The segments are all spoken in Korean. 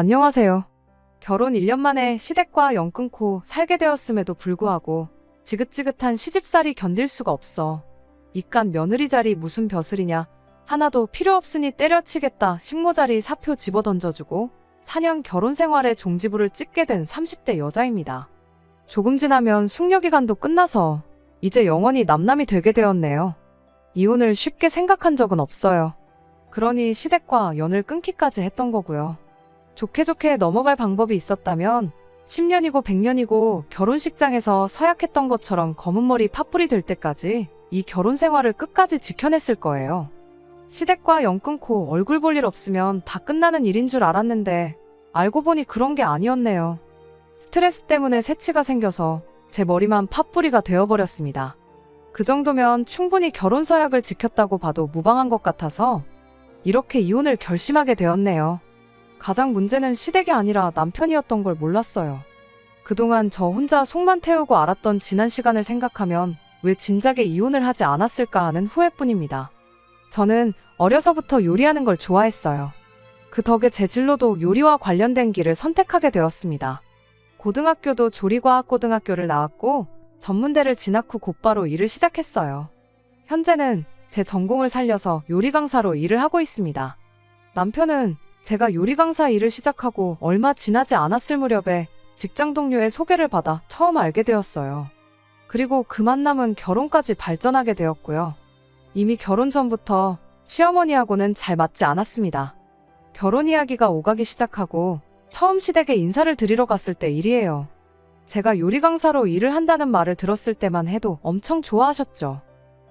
안녕하세요. 결혼 1년 만에 시댁과 연 끊고 살게 되었음에도 불구하고 지긋지긋한 시집살이 견딜 수가 없어. 이깟 며느리 자리 무슨 벼슬이냐. 하나도 필요 없으니 때려치겠다 식모 자리 사표 집어 던져주고 4년 결혼 생활에 종지부를 찍게 된 30대 여자입니다. 조금 지나면 숙려기간도 끝나서 이제 영원히 남남이 되게 되었네요. 이혼을 쉽게 생각한 적은 없어요. 그러니 시댁과 연을 끊기까지 했던 거고요. 좋게 좋게 넘어갈 방법이 있었다면 10년이고 100년이고 결혼식장에서 서약했던 것처럼 검은 머리 팥불이 될 때까지 이 결혼 생활을 끝까지 지켜냈을 거예요. 시댁과 연 끊고 얼굴 볼 일 없으면 다 끝나는 일인 줄 알았는데 알고 보니 그런 게 아니었네요. 스트레스 때문에 새치가 생겨서 제 머리만 팥뿌리가 되어버렸습니다. 그 정도면 충분히 결혼 서약을 지켰다고 봐도 무방한 것 같아서 이렇게 이혼을 결심하게 되었네요. 가장 문제는 시댁이 아니라 남편이었던 걸 몰랐어요. 그동안 저 혼자 속만 태우고 알았던 지난 시간을 생각하면 왜 진작에 이혼을 하지 않았을까 하는 후회뿐입니다. 저는 어려서부터 요리하는 걸 좋아했어요. 그 덕에 제 진로도 요리와 관련된 길을 선택하게 되었습니다. 고등학교도 조리과학고등학교를 나왔고 전문대를 진학 후 곧바로 일을 시작했어요. 현재는 제 전공을 살려서 요리 강사로 일을 하고 있습니다. 남편은 제가 요리 강사 일을 시작하고 얼마 지나지 않았을 무렵에 직장 동료의 소개를 받아 처음 알게 되었어요. 그리고 그 만남은 결혼까지 발전하게 되었고요. 이미 결혼 전부터 시어머니하고는 잘 맞지 않았습니다. 결혼 이야기가 오가기 시작하고 처음 시댁에 인사를 드리러 갔을 때 일이에요. 제가 요리 강사로 일을 한다는 말을 들었을 때만 해도 엄청 좋아하셨죠.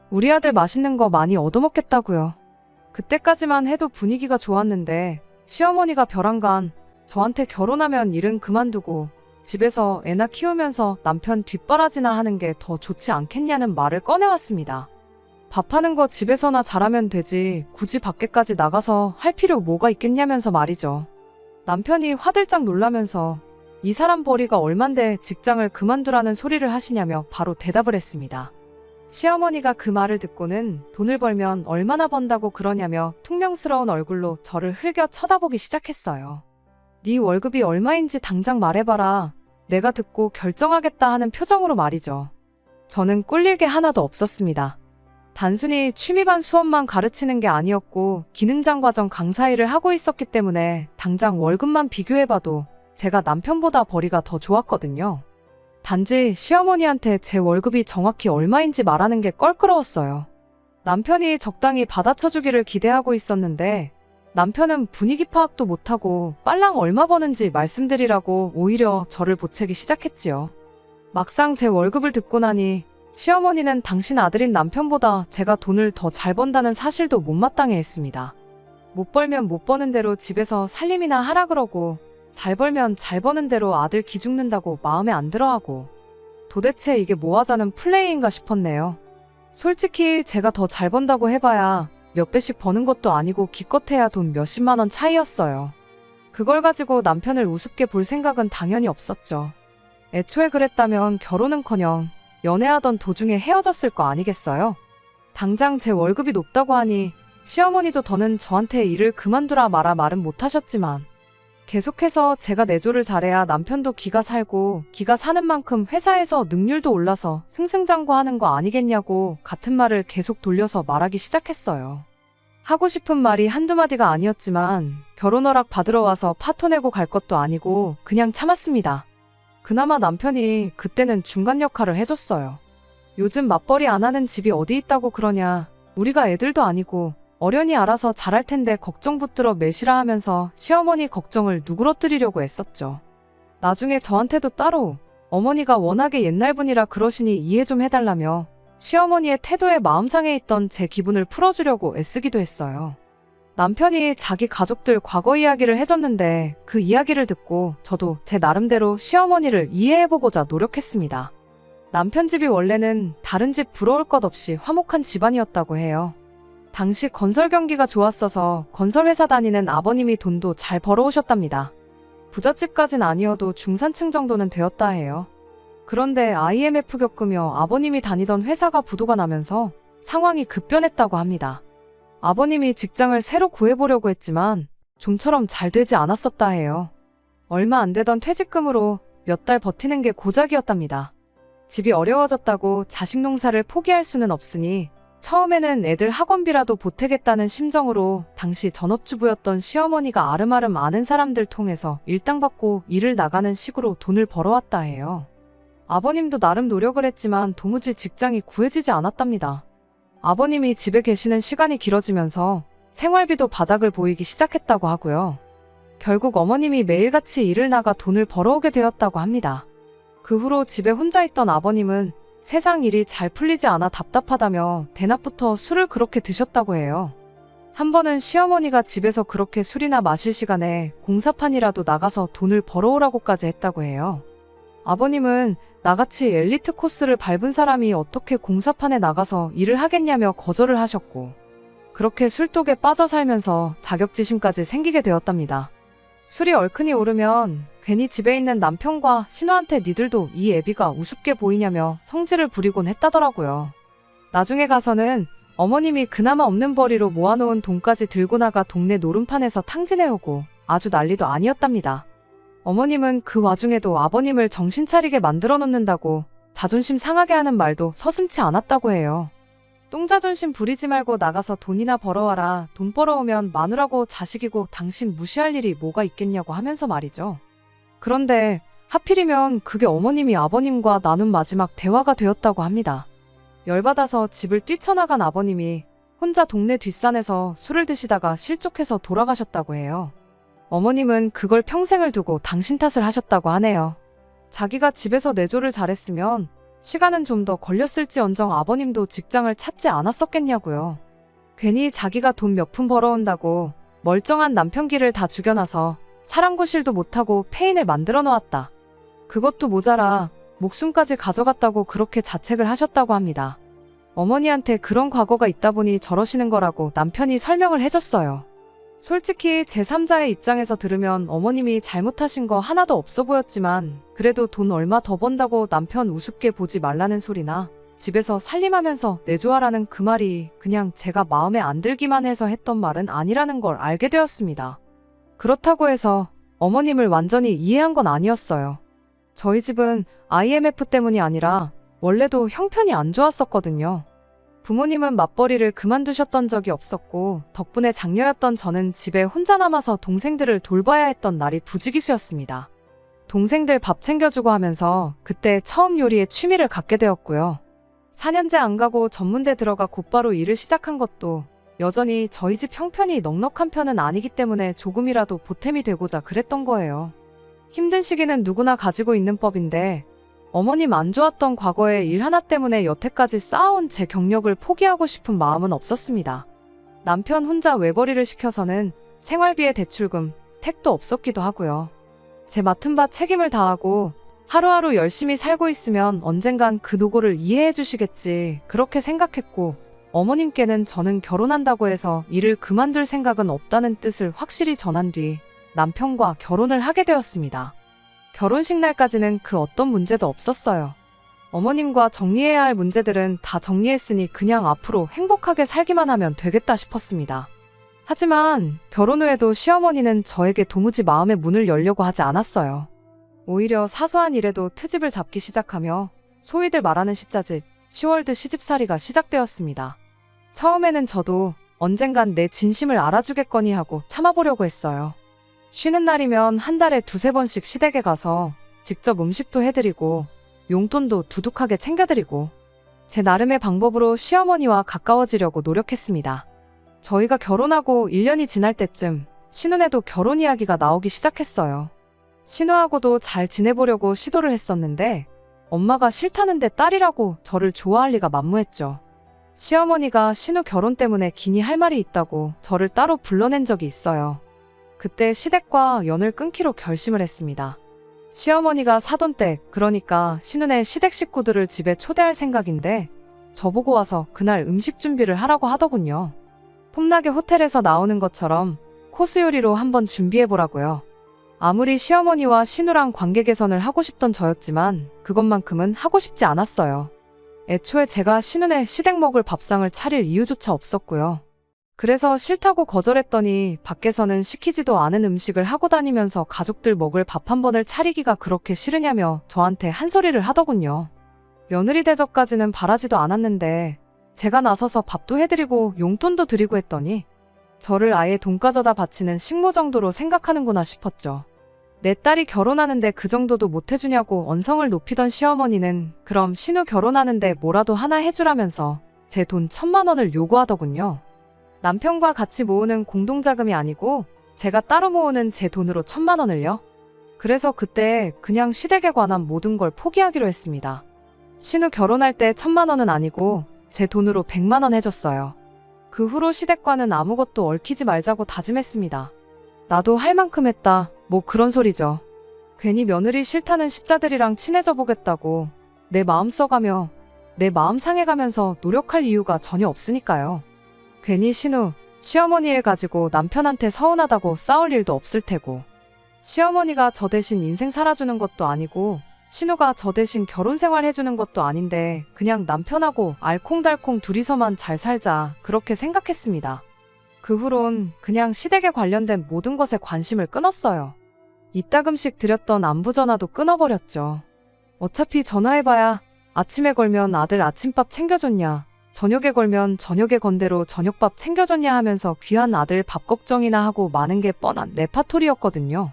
우리 아들 맛있는 거 많이 얻어먹겠다고요. 그때까지만 해도 분위기가 좋았는데 시어머니가 벼랑간 저한테 결혼하면 일은 그만두고 집에서 애나 키우면서 남편 뒷바라지나 하는 게 더 좋지 않겠냐는 말을 꺼내왔습니다. 밥하는 거 집에서나 잘하면 되지 굳이 밖에까지 나가서 할 필요 뭐가 있겠냐면서 말이죠. 남편이 화들짝 놀라면서 이 사람 벌이가 얼만데 직장을 그만두라는 소리를 하시냐며 바로 대답을 했습니다. 시어머니가 그 말을 듣고는 돈을 벌면 얼마나 번다고 그러냐며 퉁명스러운 얼굴로 저를 흘겨 쳐다보기 시작했어요. 네 월급이 얼마인지 당장 말해봐라. 내가 듣고 결정하겠다 하는 표정으로 말이죠. 저는 꿀릴 게 하나도 없었습니다. 단순히 취미반 수업만 가르치는 게 아니었고 기능장 과정 강사 일을 하고 있었기 때문에 당장 월급만 비교해봐도 제가 남편보다 벌이가 더 좋았거든요. 단지 시어머니한테 제 월급이 정확히 얼마인지 말하는 게 껄끄러웠어요. 남편이 적당히 받아쳐주기를 기대하고 있었는데 남편은 분위기 파악도 못하고 빨랑 얼마 버는지 말씀드리라고 오히려 저를 보채기 시작했지요. 막상 제 월급을 듣고 나니 시어머니는 당신 아들인 남편보다 제가 돈을 더 잘 번다는 사실도 못마땅해 했습니다. 못 벌면 못 버는 대로 집에서 살림이나 하라 그러고 잘 벌면 잘 버는 대로 아들 기죽는다고 마음에 안 들어 하고 도대체 이게 뭐 하자는 플레이인가 싶었네요. 솔직히 제가 더 잘 번다고 해봐야 몇 배씩 버는 것도 아니고 기껏해야 돈 몇십만 원 차이였어요. 그걸 가지고 남편을 우습게 볼 생각은 당연히 없었죠. 애초에 그랬다면 결혼은커녕 연애하던 도중에 헤어졌을 거 아니겠어요? 당장 제 월급이 높다고 하니 시어머니도 더는 저한테 일을 그만두라 마라 말은 못하셨지만 계속해서 제가 내조를 잘해야 남편도 기가 살고 기가 사는 만큼 회사에서 능률도 올라서 승승장구하는 거 아니겠냐고 같은 말을 계속 돌려서 말하기 시작했어요. 하고 싶은 말이 한두 마디가 아니었지만 결혼 허락 받으러 와서 파토 내고 갈 것도 아니고 그냥 참았습니다. 그나마 남편이 그때는 중간 역할을 해줬어요. 요즘 맞벌이 안 하는 집이 어디 있다고 그러냐. 우리가 애들도 아니고 어련히 알아서 잘할 텐데 걱정 붙들어 매시라 하면서 시어머니 걱정을 누그러뜨리려고 애썼죠. 나중에 저한테도 따로 어머니가 워낙에 옛날 분이라 그러시니 이해 좀 해달라며 시어머니의 태도에 마음상에 있던 제 기분을 풀어주려고 애쓰기도 했어요. 남편이 자기 가족들 과거 이야기를 해줬는데 그 이야기를 듣고 저도 제 나름대로 시어머니를 이해해보고자 노력했습니다. 남편 집이 원래는 다른 집 부러울 것 없이 화목한 집안이었다고 해요. 당시 건설 경기가 좋았어서 건설회사 다니는 아버님이 돈도 잘 벌어오셨답니다. 부잣집까진 아니어도 중산층 정도는 되었다 해요. 그런데 IMF 겪으며 아버님이 다니던 회사가 부도가 나면서 상황이 급변했다고 합니다. 아버님이 직장을 새로 구해보려고 했지만 좀처럼 잘 되지 않았었다 해요. 얼마 안 되던 퇴직금으로 몇 달 버티는 게 고작이었답니다. 집이 어려워졌다고 자식 농사를 포기할 수는 없으니 처음에는 애들 학원비라도 보태겠다는 심정으로 당시 전업주부였던 시어머니가 아름아름 아는 사람들 통해서 일당 받고 일을 나가는 식으로 돈을 벌어왔다 해요. 아버님도 나름 노력을 했지만 도무지 직장이 구해지지 않았답니다. 아버님이 집에 계시는 시간이 길어지면서 생활비도 바닥을 보이기 시작했다고 하고요. 결국 어머님이 매일같이 일을 나가 돈을 벌어오게 되었다고 합니다. 그 후로 집에 혼자 있던 아버님은 세상 일이 잘 풀리지 않아 답답하다며 대낮부터 술을 그렇게 드셨다고 해요. 한 번은 시어머니가 집에서 그렇게 술이나 마실 시간에 공사판이라도 나가서 돈을 벌어오라고까지 했다고 해요. 아버님은 나같이 엘리트 코스를 밟은 사람이 어떻게 공사판에 나가서 일을 하겠냐며 거절을 하셨고, 그렇게 술독에 빠져 살면서 자격지심까지 생기게 되었답니다. 술이 얼큰이 오르면 괜히 집에 있는 남편과 신우한테 니들도 이 애비가 우습게 보이냐며 성질을 부리곤 했다더라고요. 나중에 가서는 어머님이 그나마 없는 벌이로 모아놓은 돈까지 들고 나가 동네 노름판에서 탕진해오고 아주 난리도 아니었답니다. 어머님은 그 와중에도 아버님을 정신 차리게 만들어 놓는다고 자존심 상하게 하는 말도 서슴치 않았다고 해요. 똥자존심 부리지 말고 나가서 돈이나 벌어와라. 돈 벌어오면 마누라고 자식이고 당신 무시할 일이 뭐가 있겠냐고 하면서 말이죠. 그런데 하필이면 그게 어머님이 아버님과 나눈 마지막 대화가 되었다고 합니다. 열받아서 집을 뛰쳐나간 아버님이 혼자 동네 뒷산에서 술을 드시다가 실족해서 돌아가셨다고 해요. 어머님은 그걸 평생을 두고 당신 탓을 하셨다고 하네요. 자기가 집에서 내조를 잘했으면 시간은 좀 더 걸렸을지언정 아버님도 직장을 찾지 않았었겠냐고요. 괜히 자기가 돈 몇 푼 벌어온다고 멀쩡한 남편 길을 다 죽여놔서 사랑구실도 못하고 폐인을 만들어 놓았다. 그것도 모자라 목숨까지 가져갔다고 그렇게 자책을 하셨다고 합니다. 어머니한테 그런 과거가 있다 보니 저러시는 거라고 남편이 설명을 해줬어요. 솔직히 제3자의 입장에서 들으면 어머님이 잘못하신 거 하나도 없어 보였지만 그래도 돈 얼마 더 번다고 남편 우습게 보지 말라는 소리나 집에서 살림하면서 내조하라는 그 말이 그냥 제가 마음에 안 들기만 해서 했던 말은 아니라는 걸 알게 되었습니다. 그렇다고 해서 어머님을 완전히 이해한 건 아니었어요. 저희 집은 IMF 때문이 아니라 원래도 형편이 안 좋았었거든요. 부모님은 맞벌이를 그만두셨던 적이 없었고 덕분에 장녀였던 저는 집에 혼자 남아서 동생들을 돌봐야 했던 날이 부지기수였습니다. 동생들 밥 챙겨주고 하면서 그때 처음 요리에 취미를 갖게 되었고요. 4년째 안 가고 전문대 들어가 곧바로 일을 시작한 것도 여전히 저희 집 형편이 넉넉한 편은 아니기 때문에 조금이라도 보탬이 되고자 그랬던 거예요. 힘든 시기는 누구나 가지고 있는 법인데 어머님 안 좋았던 과거의 일 하나 때문에 여태까지 쌓아온 제 경력을 포기하고 싶은 마음은 없었습니다. 남편 혼자 외벌이를 시켜서는 생활비에 대출금, 택도 없었기도 하고요. 제 맡은 바 책임을 다하고 하루하루 열심히 살고 있으면 언젠간 그 노고를 이해해 주시겠지 그렇게 생각했고 어머님께는 저는 결혼한다고 해서 일을 그만둘 생각은 없다는 뜻을 확실히 전한 뒤 남편과 결혼을 하게 되었습니다. 결혼식 날까지는 그 어떤 문제도 없었어요. 어머님과 정리해야 할 문제들은 다 정리했으니 그냥 앞으로 행복하게 살기만 하면 되겠다 싶었습니다. 하지만 결혼 후에도 시어머니는 저에게 도무지 마음의 문을 열려고 하지 않았어요. 오히려 사소한 일에도 트집을 잡기 시작하며 소위들 말하는 시자집, 10월드 시집살이가 시작되었습니다. 처음에는 저도 언젠간 내 진심을 알아주겠거니 하고 참아보려고 했어요. 쉬는 날이면 한 달에 두세 번씩 시댁에 가서 직접 음식도 해드리고 용돈도 두둑하게 챙겨드리고 제 나름의 방법으로 시어머니와 가까워지려고 노력했습니다. 저희가 결혼하고 1년이 지날 때쯤 신혼에도 결혼 이야기가 나오기 시작했어요. 신우하고도 잘 지내보려고 시도를 했었는데 엄마가 싫다는데 딸이라고 저를 좋아할 리가 만무했죠. 시어머니가 신우 결혼 때문에 기니 할 말이 있다고 저를 따로 불러낸 적이 있어요. 그때 시댁과 연을 끊기로 결심을 했습니다. 시어머니가 사돈 댁, 그러니까 신혼의 시댁 식구들을 집에 초대할 생각인데 저보고 와서 그날 음식 준비를 하라고 하더군요. 폼나게 호텔에서 나오는 것처럼 코스 요리로 한번 준비해보라고요. 아무리 시어머니와 신우랑 관계 개선을 하고 싶던 저였지만 그것만큼은 하고 싶지 않았어요. 애초에 제가 신은의 시댁 먹을 밥상을 차릴 이유조차 없었고요. 그래서 싫다고 거절했더니 밖에서는 시키지도 않은 음식을 하고 다니면서 가족들 먹을 밥 한 번을 차리기가 그렇게 싫으냐며 저한테 한 소리를 하더군요. 며느리 대접까지는 바라지도 않았는데 제가 나서서 밥도 해드리고 용돈도 드리고 했더니 저를 아예 돈 가져다 바치는 식모 정도로 생각하는구나 싶었죠. 내 딸이 결혼하는데 그 정도도 못 해주냐고 언성을 높이던 시어머니는 그럼 신우 결혼하는데 뭐라도 하나 해주라면서 제 돈 천만 원을 요구하더군요. 남편과 같이 모으는 공동자금이 아니고 제가 따로 모으는 제 돈으로 천만 원을요. 그래서 그때 그냥 시댁에 관한 모든 걸 포기하기로 했습니다. 신우 결혼할 때 천만 원은 아니고 제 돈으로 백만 원 해줬어요. 그 후로 시댁과는 아무것도 얽히지 말자고 다짐했습니다. 나도 할 만큼 했다. 뭐 그런 소리죠. 괜히 며느리 싫다는 시자들이랑 친해져 보겠다고 내 마음 써가며 내 마음 상해가면서 노력할 이유가 전혀 없으니까요. 괜히 신우, 시어머니 일 가지고 남편한테 서운하다고 싸울 일도 없을 테고. 시어머니가 저 대신 인생 살아주는 것도 아니고 신우가 저 대신 결혼 생활 해주는 것도 아닌데 그냥 남편하고 알콩달콩 둘이서만 잘 살자 그렇게 생각했습니다. 그 후론 그냥 시댁에 관련된 모든 것에 관심을 끊었어요. 이따금씩 드렸던 안부 전화도 끊어버렸죠. 어차피 전화해봐야 아침에 걸면 아들 아침밥 챙겨줬냐, 저녁에 걸면 저녁에 건대로 저녁밥 챙겨줬냐 하면서 귀한 아들 밥 걱정이나 하고 많은 게 뻔한 레파토리였거든요.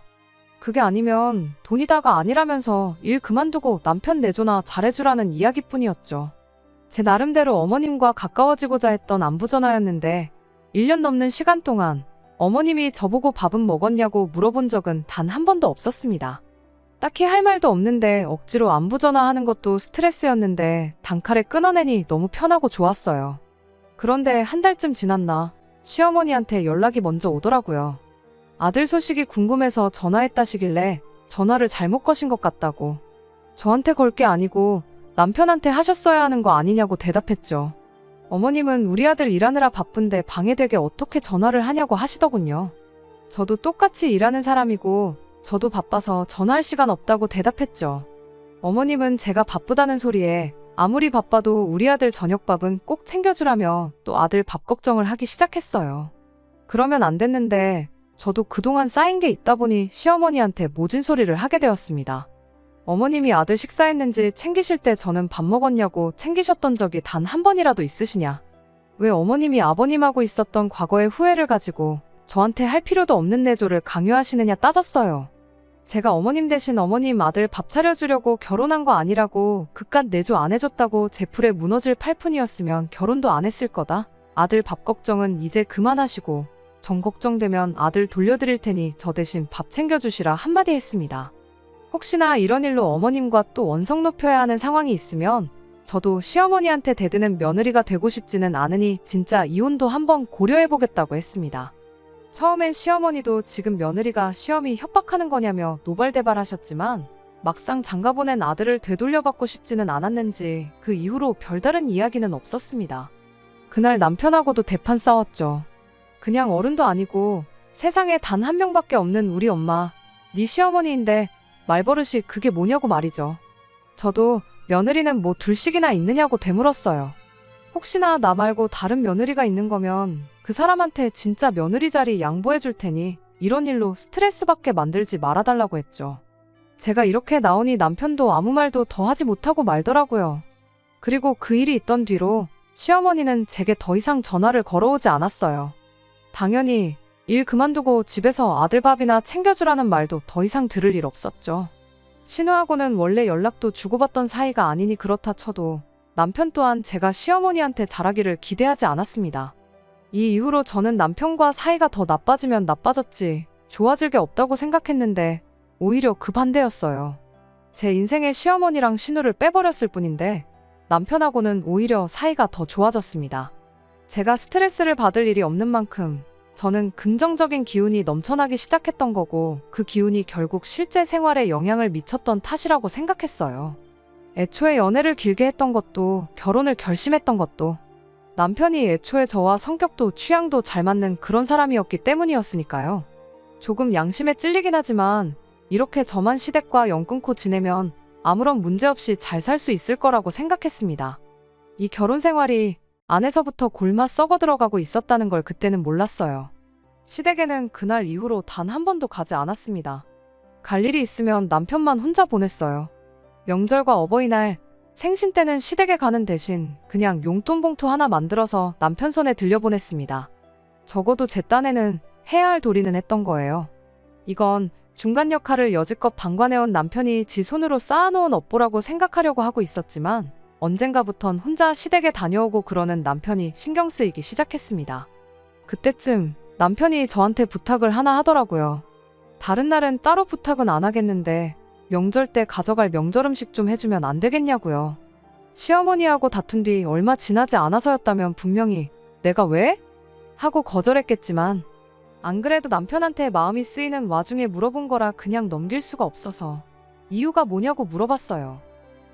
그게 아니면 돈이 다가 아니라면서 일 그만두고 남편 내조나 잘해주라는 이야기뿐이었죠. 제 나름대로 어머님과 가까워지고자 했던 안부 전화였는데 1년 넘는 시간 동안 어머님이 저보고 밥은 먹었냐고 물어본 적은 단 한 번도 없었습니다. 딱히 할 말도 없는데 억지로 안부 전화하는 것도 스트레스였는데 단칼에 끊어내니 너무 편하고 좋았어요. 그런데 한 달쯤 지났나 시어머니한테 연락이 먼저 오더라고요. 아들 소식이 궁금해서 전화했다시길래 전화를 잘못 거신 것 같다고. 저한테 걸 게 아니고 남편한테 하셨어야 하는 거 아니냐고 대답했죠. 어머님은 우리 아들 일하느라 바쁜데 방해되게 어떻게 전화를 하냐고 하시더군요. 저도 똑같이 일하는 사람이고 저도 바빠서 전화할 시간 없다고 대답했죠. 어머님은 제가 바쁘다는 소리에 아무리 바빠도 우리 아들 저녁밥은 꼭 챙겨주라며 또 아들 밥 걱정을 하기 시작했어요. 그러면 안 됐는데 저도 그동안 쌓인 게 있다 보니 시어머니한테 모진 소리를 하게 되었습니다. 어머님이 아들 식사했는지 챙기실 때 저는 밥 먹었냐고 챙기셨던 적이 단 한 번이라도 있으시냐? 왜 어머님이 아버님하고 있었던 과거의 후회를 가지고 저한테 할 필요도 없는 내조를 강요하시느냐 따졌어요. 제가 어머님 대신 어머님 아들 밥 차려주려고 결혼한 거 아니라고 그깟 내조 안 해줬다고 제 풀에 무너질 팔푼이었으면 결혼도 안 했을 거다. 아들 밥 걱정은 이제 그만하시고 정 걱정되면 아들 돌려드릴 테니 저 대신 밥 챙겨주시라 한마디 했습니다. 혹시나 이런 일로 어머님과 또 원성 높여야 하는 상황이 있으면 저도 시어머니한테 대드는 며느리가 되고 싶지는 않으니 진짜 이혼도 한번 고려해보겠다고 했습니다. 처음엔 시어머니도 지금 며느리가 시험이 협박하는 거냐며 노발대발하셨지만 막상 장가보낸 아들을 되돌려받고 싶지는 않았는지 그 이후로 별다른 이야기는 없었습니다. 그날 남편하고도 대판 싸웠죠. 그냥 어른도 아니고 세상에 단 한 명밖에 없는 우리 엄마, 네 시어머니인데 말버릇이 그게 뭐냐고 말이죠. 저도 며느리는 뭐 둘씩이나 있느냐고 되물었어요. 혹시나 나 말고 다른 며느리가 있는 거면 그 사람한테 진짜 며느리 자리 양보해 줄 테니 이런 일로 스트레스 받게 만들지 말아달라고 했죠. 제가 이렇게 나오니 남편도 아무 말도 더 하지 못하고 말더라고요. 그리고 그 일이 있던 뒤로 시어머니는 제게 더 이상 전화를 걸어오지 않았어요. 당연히 일 그만두고 집에서 아들 밥이나 챙겨주라는 말도 더 이상 들을 일 없었죠. 신우하고는 원래 연락도 주고받던 사이가 아니니 그렇다 쳐도 남편 또한 제가 시어머니한테 잘하기를 기대하지 않았습니다. 이 이후로 저는 남편과 사이가 더 나빠지면 나빠졌지 좋아질 게 없다고 생각했는데 오히려 그 반대였어요. 제 인생에 시어머니랑 신우를 빼버렸을 뿐인데 남편하고는 오히려 사이가 더 좋아졌습니다. 제가 스트레스를 받을 일이 없는 만큼 저는 긍정적인 기운이 넘쳐나기 시작했던 거고 그 기운이 결국 실제 생활에 영향을 미쳤던 탓이라고 생각했어요. 애초에 연애를 길게 했던 것도 결혼을 결심했던 것도 남편이 애초에 저와 성격도 취향도 잘 맞는 그런 사람이었기 때문이었으니까요. 조금 양심에 찔리긴 하지만 이렇게 저만 시댁과 연 끊고 지내면 아무런 문제 없이 잘 살 수 있을 거라고 생각했습니다. 이 결혼 생활이 안에서부터 골마 썩어 들어가고 있었다는 걸 그때는 몰랐어요. 시댁에는 그날 이후로 단 한 번도 가지 않았습니다. 갈 일이 있으면 남편만 혼자 보냈어요. 명절과 어버이날, 생신 때는 시댁에 가는 대신 그냥 용돈 봉투 하나 만들어서 남편 손에 들려보냈습니다. 적어도 제 딴에는 해야 할 도리는 했던 거예요. 이건 중간 역할을 여지껏 방관해온 남편이 지 손으로 쌓아놓은 업보라고 생각하려고 하고 있었지만 언젠가부턴 혼자 시댁에 다녀오고 그러는 남편이 신경 쓰이기 시작했습니다. 그때쯤 남편이 저한테 부탁을 하나 하더라고요. 다른 날은 따로 부탁은 안 하겠는데 명절 때 가져갈 명절 음식 좀 해주면 안 되겠냐고요. 시어머니하고 다툰 뒤 얼마 지나지 않아서였다면 분명히 내가 왜? 하고 거절했겠지만 안 그래도 남편한테 마음이 쓰이는 와중에 물어본 거라 그냥 넘길 수가 없어서 이유가 뭐냐고 물어봤어요.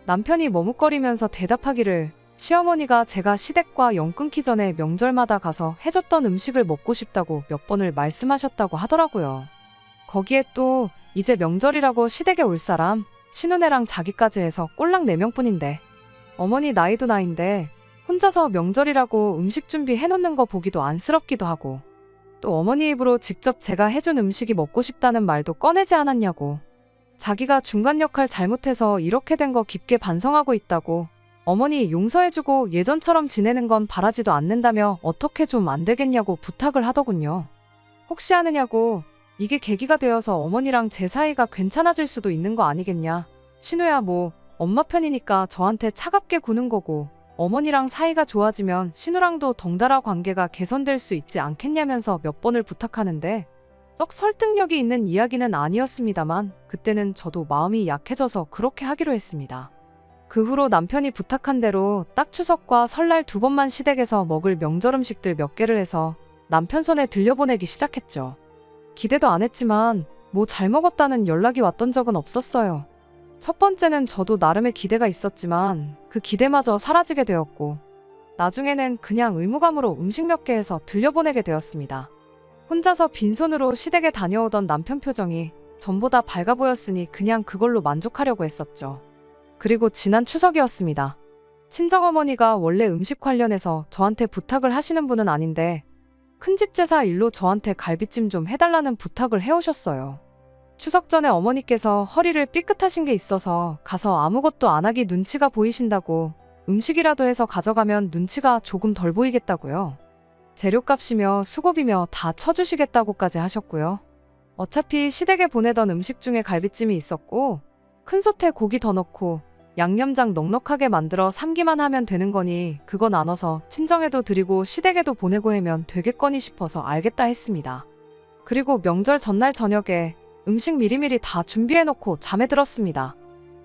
남편이 머뭇거리면서 대답하기를 시어머니가 제가 시댁과 연 끊기 전에 명절마다 가서 해줬던 음식을 먹고 싶다고 몇 번을 말씀하셨다고 하더라고요. 거기에 또 이제 명절이라고 시댁에 올 사람 신우네랑 자기까지 해서 꼴랑 4명뿐인데 어머니 나이도 나인데 혼자서 명절이라고 음식 준비해놓는 거 보기도 안쓰럽기도 하고 또 어머니 입으로 직접 제가 해준 음식이 먹고 싶다는 말도 꺼내지 않았냐고 자기가 중간 역할 잘못해서 이렇게 된 거 깊게 반성하고 있다고 어머니 용서해주고 예전처럼 지내는 건 바라지도 않는다며 어떻게 좀 안 되겠냐고 부탁을 하더군요. 혹시 아느냐고 이게 계기가 되어서 어머니랑 제 사이가 괜찮아질 수도 있는 거 아니겠냐. 신우야 뭐 엄마 편이니까 저한테 차갑게 구는 거고 어머니랑 사이가 좋아지면 신우랑도 덩달아 관계가 개선될 수 있지 않겠냐면서 몇 번을 부탁하는데 썩 설득력이 있는 이야기는 아니었습니다만 그때는 저도 마음이 약해져서 그렇게 하기로 했습니다. 그 후로 남편이 부탁한 대로 딱 추석과 설날 두 번만 시댁에서 먹을 명절 음식들 몇 개를 해서 남편 손에 들려보내기 시작했죠. 기대도 안 했지만 뭐 잘 먹었다는 연락이 왔던 적은 없었어요. 첫 번째는 저도 나름의 기대가 있었지만 그 기대마저 사라지게 되었고 나중에는 그냥 의무감으로 음식 몇 개 해서 들려보내게 되었습니다. 혼자서 빈손으로 시댁에 다녀오던 남편 표정이 전보다 밝아 보였으니 그냥 그걸로 만족하려고 했었죠. 그리고 지난 추석이었습니다. 친정어머니가 원래 음식 관련해서 저한테 부탁을 하시는 분은 아닌데 큰집 제사 일로 저한테 갈비찜 좀 해달라는 부탁을 해오셨어요. 추석 전에 어머니께서 허리를 삐끗하신 게 있어서 가서 아무것도 안 하기 눈치가 보이신다고 음식이라도 해서 가져가면 눈치가 조금 덜 보이겠다고요. 재료값이며 수고비며 다 쳐주시겠다고까지 하셨고요. 어차피 시댁에 보내던 음식 중에 갈비찜이 있었고 큰 솥에 고기 더 넣고 양념장 넉넉하게 만들어 삶기만 하면 되는 거니 그거 나눠서 친정에도 드리고 시댁에도 보내고 하면 되겠거니 싶어서 알겠다 했습니다. 그리고 명절 전날 저녁에 음식 미리미리 다 준비해놓고 잠에 들었습니다.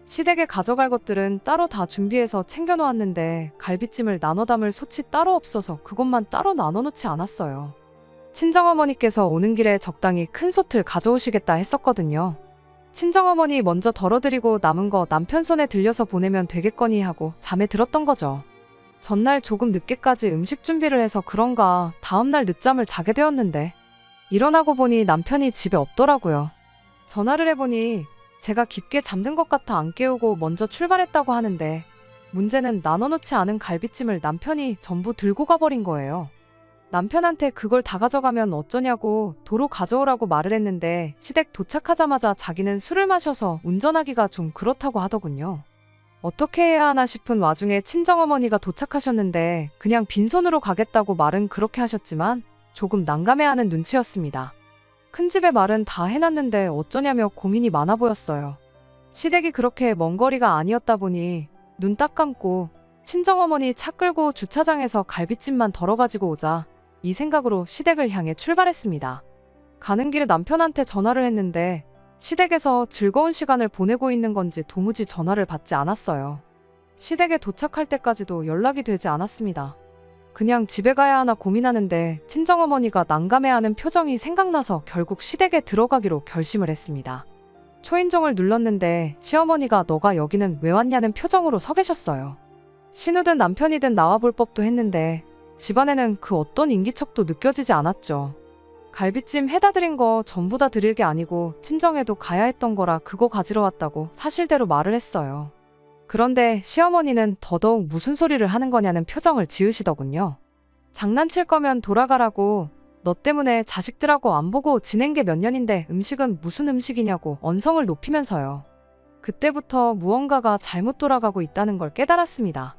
시댁에 가져갈 것들은 따로 다 준비해서 챙겨놓았는데 갈비찜을 나눠 담을 솥이 따로 없어서 그것만 따로 나눠놓지 않았어요. 친정어머니께서 오는 길에 적당히 큰 솥을 가져오시겠다 했었거든요. 친정어머니 먼저 덜어드리고 남은 거 남편 손에 들려서 보내면 되겠거니 하고 잠에 들었던 거죠. 전날 조금 늦게까지 음식 준비를 해서 그런가 다음날 늦잠을 자게 되었는데 일어나고 보니 남편이 집에 없더라고요. 전화를 해보니 제가 깊게 잠든 것 같아 안 깨우고 먼저 출발했다고 하는데 문제는 나눠놓지 않은 갈비찜을 남편이 전부 들고 가버린 거예요. 남편한테 그걸 다 가져가면 어쩌냐고 도로 가져오라고 말을 했는데 시댁 도착하자마자 자기는 술을 마셔서 운전하기가 좀 그렇다고 하더군요. 어떻게 해야 하나 싶은 와중에 친정어머니가 도착하셨는데 그냥 빈손으로 가겠다고 말은 그렇게 하셨지만 조금 난감해하는 눈치였습니다. 큰 집의 말은 다 해놨는데 어쩌냐며 고민이 많아 보였어요. 시댁이 그렇게 먼 거리가 아니었다 보니 눈 딱 감고 친정어머니 차 끌고 주차장에서 갈비찜만 덜어 가지고 오자 이 생각으로 시댁을 향해 출발했습니다. 가는 길에 남편한테 전화를 했는데 시댁에서 즐거운 시간을 보내고 있는 건지 도무지 전화를 받지 않았어요. 시댁에 도착할 때까지도 연락이 되지 않았습니다. 그냥 집에 가야 하나 고민하는데 친정어머니가 난감해하는 표정이 생각나서 결국 시댁에 들어가기로 결심을 했습니다. 초인종을 눌렀는데 시어머니가 너가 여기는 왜 왔냐는 표정으로 서 계셨어요. 신우든 남편이든 나와볼 법도 했는데 집안에는 그 어떤 인기척도 느껴지지 않았죠. 갈비찜 해다 드린 거 전부 다 드릴 게 아니고 친정에도 가야 했던 거라 그거 가지러 왔다고 사실대로 말을 했어요. 그런데 시어머니는 더더욱 무슨 소리를 하는 거냐는 표정을 지으시더군요. 장난칠 거면 돌아가라고 너 때문에 자식들하고 안 보고 지낸 게 몇 년인데 음식은 무슨 음식이냐고 언성을 높이면서요. 그때부터 무언가가 잘못 돌아가고 있다는 걸 깨달았습니다.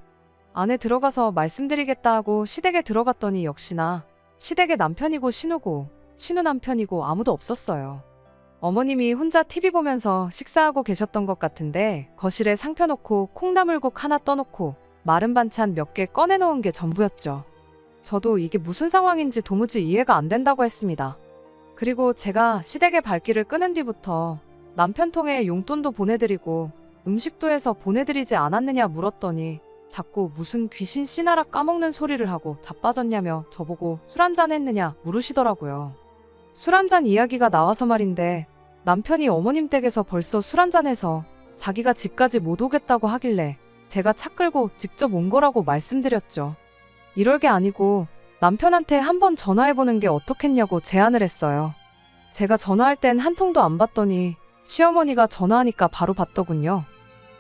안에 들어가서 말씀드리겠다 하고 시댁에 들어갔더니 역시나 시댁의 남편이고 신우고 신우 남편이고 아무도 없었어요. 어머님이 혼자 TV 보면서 식사하고 계셨던 것 같은데 거실에 상 펴놓고 콩나물국 하나 떠놓고 마른 반찬 몇 개 꺼내놓은 게 전부였죠. 저도 이게 무슨 상황인지 도무지 이해가 안 된다고 했습니다. 그리고 제가 시댁의 발길을 끄는 뒤부터 남편 통해 용돈도 보내드리고 음식도 해서 보내드리지 않았느냐 물었더니 자꾸 무슨 귀신 씨나라 까먹는 소리를 하고 자빠졌냐며 저보고 술 한잔 했느냐 물으시더라고요. 술 한잔 이야기가 나와서 말인데 남편이 어머님 댁에서 벌써 술 한잔 해서 자기가 집까지 못 오겠다고 하길래 제가 차 끌고 직접 온 거라고 말씀드렸죠. 이럴 게 아니고 남편한테 한번 전화해보는 게 어떻겠냐고 제안을 했어요. 제가 전화할 땐 한 통도 안 받더니 시어머니가 전화하니까 바로 받더군요.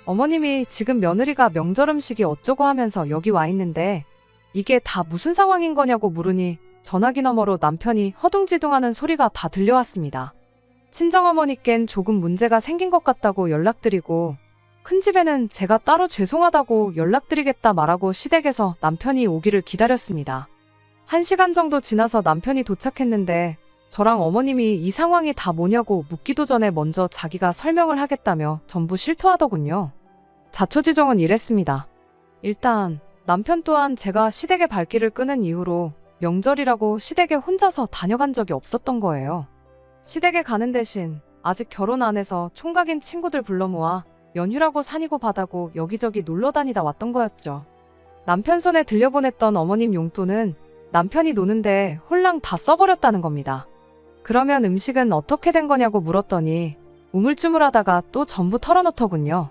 어머님이 지금 며느리가 명절 음식이 어쩌고 하면서 여기 와 있는데 이게 다 무슨 상황인 거냐고 물으니 전화기 너머로 남편이 허둥지둥하는 소리가 다 들려왔습니다. 친정어머니껜 조금 문제가 생긴 것 같다고 연락드리고 큰 집에는 제가 따로 죄송하다고 연락드리겠다 말하고 시댁에서 남편이 오기를 기다렸습니다. 한 시간 정도 지나서 남편이 도착했는데 저랑 어머님이 이 상황이 다 뭐냐고 묻기도 전에 먼저 자기가 설명을 하겠다며 전부 실토하더군요. 자초지종은 이랬습니다. 일단 남편 또한 제가 시댁의 발길을 끄는 이후로 명절이라고 시댁에 혼자서 다녀간 적이 없었던 거예요. 시댁에 가는 대신 아직 결혼 안 해서 총각인 친구들 불러 모아 연휴라고 산이고 바다고 여기저기 놀러 다니다 왔던 거였죠. 남편 손에 들려보냈던 어머님 용돈은 남편이 노는데 홀랑 다 써버렸다는 겁니다. 그러면 음식은 어떻게 된 거냐고 물었더니 우물쭈물하다가 또 전부 털어놓더군요.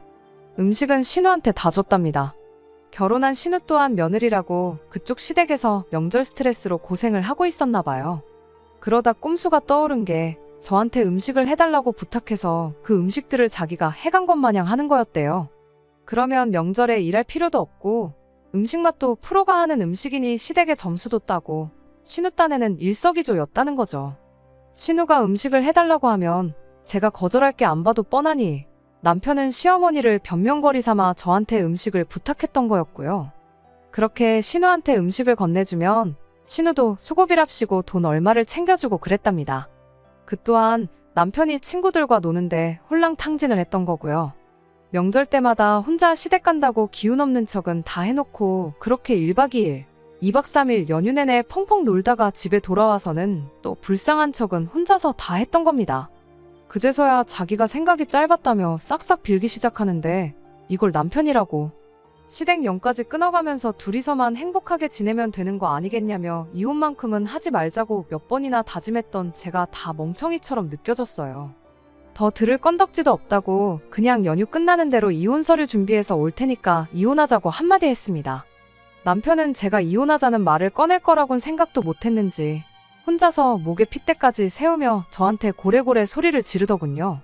음식은 신우한테 다 줬답니다. 결혼한 신우 또한 며느리라고 그쪽 시댁에서 명절 스트레스로 고생을 하고 있었나 봐요. 그러다 꼼수가 떠오른 게 저한테 음식을 해달라고 부탁해서 그 음식들을 자기가 해간 것 마냥 하는 거였대요. 그러면 명절에 일할 필요도 없고 음식 맛도 프로가 하는 음식이니 시댁에 점수도 따고 신우 딴에는 일석이조였다는 거죠. 신우가 음식을 해달라고 하면 제가 거절할 게 안 봐도 뻔하니 남편은 시어머니를 변명거리 삼아 저한테 음식을 부탁했던 거였고요. 그렇게 신우한테 음식을 건네주면 신우도 수고비랍시고 돈 얼마를 챙겨주고 그랬답니다. 그 또한 남편이 친구들과 노는데 홀랑 탕진을 했던 거고요. 명절 때마다 혼자 시댁 간다고 기운 없는 척은 다 해놓고 그렇게 1박 2일, 2박 3일 연휴 내내 펑펑 놀다가 집에 돌아와서는 또 불쌍한 척은 혼자서 다 했던 겁니다. 그제서야 자기가 생각이 짧았다며 싹싹 빌기 시작하는데 이걸 남편이라고 시댁 연까지 끊어가면서 둘이서만 행복하게 지내면 되는 거 아니겠냐며 이혼만큼은 하지 말자고 몇 번이나 다짐했던 제가 다 멍청이처럼 느껴졌어요. 더 들을 건덕지도 없다고 그냥 연휴 끝나는 대로 이혼 서류 준비해서 올 테니까 이혼하자고 한마디 했습니다. 남편은 제가 이혼하자는 말을 꺼낼 거라곤 생각도 못 했는지 혼자서 목에 핏대까지 세우며 저한테 고래고래 소리를 지르더군요.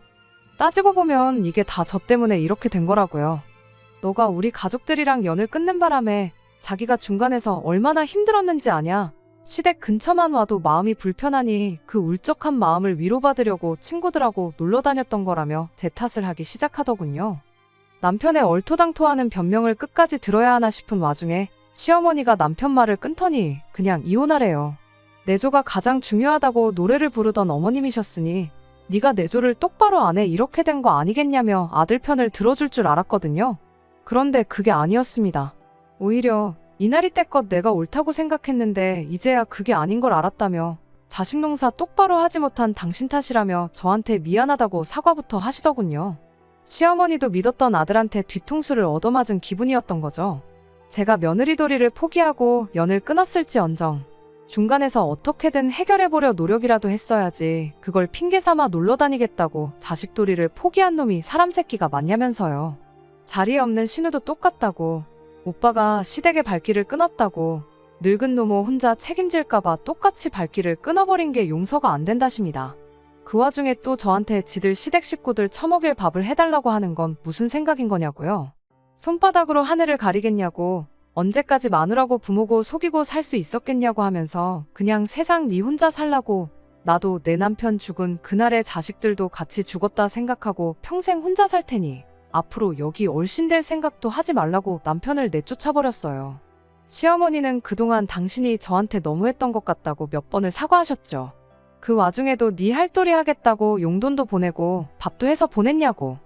따지고 보면 이게 다 저 때문에 이렇게 된 거라고요. 너가 우리 가족들이랑 연을 끊는 바람에 자기가 중간에서 얼마나 힘들었는지 아냐? 시댁 근처만 와도 마음이 불편하니 그 울적한 마음을 위로받으려고 친구들하고 놀러 다녔던 거라며 제 탓을 하기 시작하더군요. 남편의 얼토당토하는 변명을 끝까지 들어야 하나 싶은 와중에 시어머니가 남편 말을 끊더니 그냥 이혼하래요. 내조가 가장 중요하다고 노래를 부르던 어머님이셨으니 네가 내조를 똑바로 안 해 이렇게 된 거 아니겠냐며 아들 편을 들어줄 줄 알았거든요. 그런데 그게 아니었습니다. 오히려 이날이 때껏 내가 옳다고 생각했는데 이제야 그게 아닌 걸 알았다며 자식 농사 똑바로 하지 못한 당신 탓이라며 저한테 미안하다고 사과부터 하시더군요. 시어머니도 믿었던 아들한테 뒤통수를 얻어맞은 기분이었던 거죠. 제가 며느리 도리를 포기하고 연을 끊었을지 언정 중간에서 어떻게든 해결해보려 노력이라도 했어야지 그걸 핑계 삼아 놀러 다니겠다고 자식 도리를 포기한 놈이 사람 새끼가 맞냐면서요. 자리에 없는 신우도 똑같다고 오빠가 시댁의 발길을 끊었다고 늙은 노모 혼자 책임질까봐 똑같이 발길을 끊어버린 게 용서가 안 된다십니다. 그 와중에 또 저한테 지들 시댁 식구들 처먹일 밥을 해달라고 하는 건 무슨 생각인 거냐고요. 손바닥으로 하늘을 가리겠냐고 언제까지 마누라고 부모고 속이고 살 수 있었겠냐고 하면서 그냥 세상 네 혼자 살라고 나도 내 남편 죽은 그날의 자식들도 같이 죽었다 생각하고 평생 혼자 살 테니 앞으로 여기 얼씬될 생각도 하지 말라고 남편을 내쫓아버렸어요. 시어머니는 그동안 당신이 저한테 너무했던 것 같다고 몇 번을 사과하셨죠. 그 와중에도 네 할도리 하겠다고 용돈도 보내고 밥도 해서 보냈냐고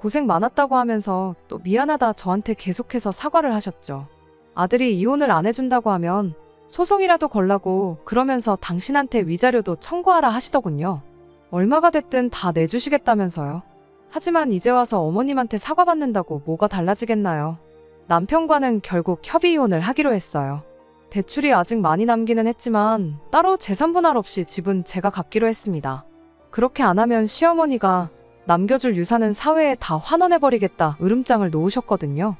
고생 많았다고 하면서 또 미안하다 저한테 계속해서 사과를 하셨죠. 아들이 이혼을 안 해준다고 하면 소송이라도 걸라고 그러면서 당신한테 위자료도 청구하라 하시더군요. 얼마가 됐든 다 내주시겠다면서요. 하지만 이제 와서 어머님한테 사과받는다고 뭐가 달라지겠나요? 남편과는 결국 협의 이혼을 하기로 했어요. 대출이 아직 많이 남기는 했지만 따로 재산 분할 없이 집은 제가 갖기로 했습니다. 그렇게 안 하면 시어머니가 남겨줄 유산은 사회에 다 환원해버리겠다 으름장을 놓으셨거든요.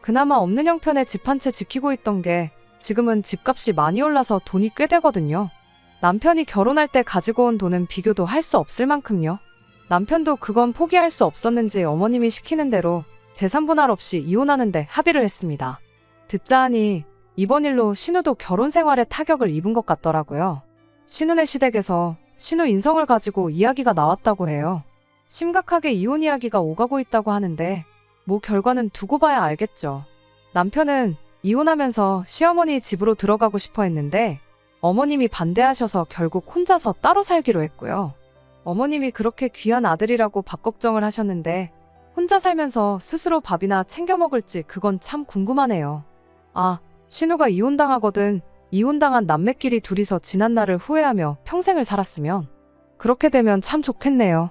그나마 없는 형편에 집 한 채 지키고 있던 게 지금은 집값이 많이 올라서 돈이 꽤 되거든요. 남편이 결혼할 때 가지고 온 돈은 비교도 할 수 없을 만큼요. 남편도 그건 포기할 수 없었는지 어머님이 시키는 대로 재산 분할 없이 이혼하는데 합의를 했습니다. 듣자 하니 이번 일로 신우도 결혼 생활에 타격을 입은 것 같더라고요. 신우네 시댁에서 신우 인성을 가지고 이야기가 나왔다고 해요. 심각하게 이혼 이야기가 오가고 있다고 하는데 뭐 결과는 두고 봐야 알겠죠. 남편은 이혼하면서 시어머니 집으로 들어가고 싶어 했는데 어머님이 반대하셔서 결국 혼자서 따로 살기로 했고요. 어머님이 그렇게 귀한 아들이라고 밥 걱정을 하셨는데 혼자 살면서 스스로 밥이나 챙겨 먹을지 그건 참 궁금하네요. 아, 신우가 이혼당하거든. 이혼당한 남매끼리 둘이서 지난 날을 후회하며 평생을 살았으면 그렇게 되면 참 좋겠네요.